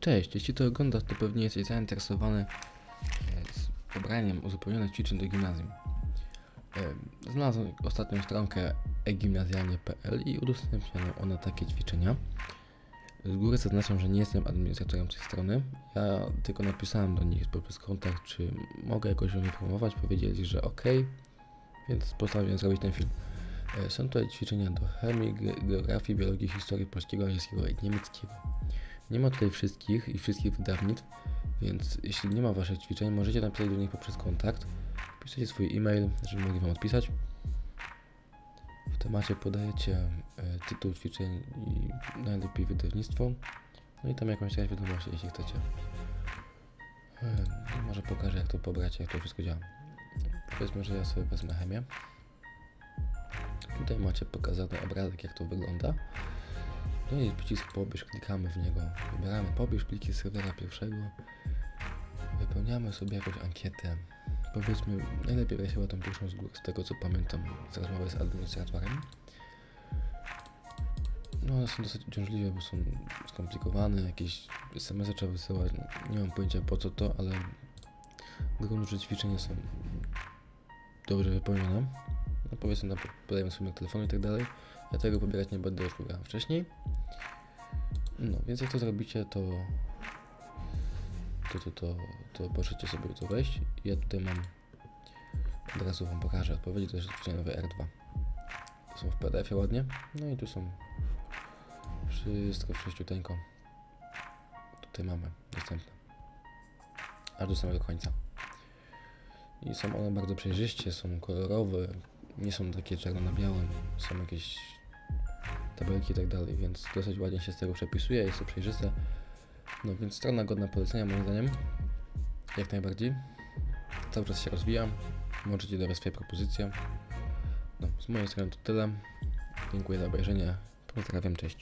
Cześć, jeśli to oglądasz, to pewnie jesteś zainteresowany e, pobraniem uzupełnionych ćwiczeń do gimnazjum. E, Znalazłem ostatnią stronkę egimnazjalnie.pl i udostępniano ona takie ćwiczenia. Z góry zaznaczam, że nie jestem administratorem tej strony. Ja tylko napisałem do nich poprzez kontakt, czy mogę jakoś o nich promować. Powiedzieli, że ok, więc postanowiłem zrobić ten film. E, Są tutaj ćwiczenia do chemii, ge- geografii, biologii, historii polskiego, angielskiego i niemieckiego. Nie ma tutaj wszystkich i wszystkich wydawnictw, więc jeśli nie ma waszych ćwiczeń, możecie napisać do nich poprzez kontakt. Piszecie swój e-mail, żeby mogli wam odpisać. W temacie podajecie e, tytuł ćwiczeń i najlepiej wydawnictwo. No i tam jakąś treść wiadomości, jeśli chcecie. E, może pokażę, jak to pobrać, jak to wszystko działa. Powiedzmy, że ja sobie wezmę chemię. Tutaj macie pokazany obrazek, jak to wygląda. No i przycisk pobierz, klikamy w niego. Wybieramy pobierz pliki z serwera pierwszego. Wypełniamy sobie jakąś ankietę. Powiedzmy, najlepiej chyba tą pierwszą z góry, z tego co pamiętam z rozmowy z administratorem. No one są dosyć uciążliwe, bo są skomplikowane, jakieś SMS-y trzeba wysyłać. Nie mam pojęcia po co to, ale grunt, że ćwiczenia są dobrze wypełnione. Powiedzmy, tam podajemy sobie telefonu i tak dalej. Ja tego pobierać nie będę, już pobierałem wcześniej. No, więc jak to zrobicie, to to, to, to, to możecie sobie to wejść. Ja tutaj mam, od razu Wam pokażę odpowiedzi, to jest nowe R2. To są w PDF-ie ładnie. No i tu są wszystko wszyściuteńko. Tutaj mamy dostępne. Aż do samego końca. I są one bardzo przejrzyście, są kolorowe, nie są takie czarno na białym, są jakieś tabelki i tak dalej, więc dosyć ładnie się z tego przepisuje, jest to przejrzyste. No więc strona godna polecenia moim zdaniem, jak najbardziej. Cały czas się rozwijam, możecie dawać swoje propozycje. No, z mojej strony to tyle. Dziękuję za obejrzenie, pozdrawiam, cześć.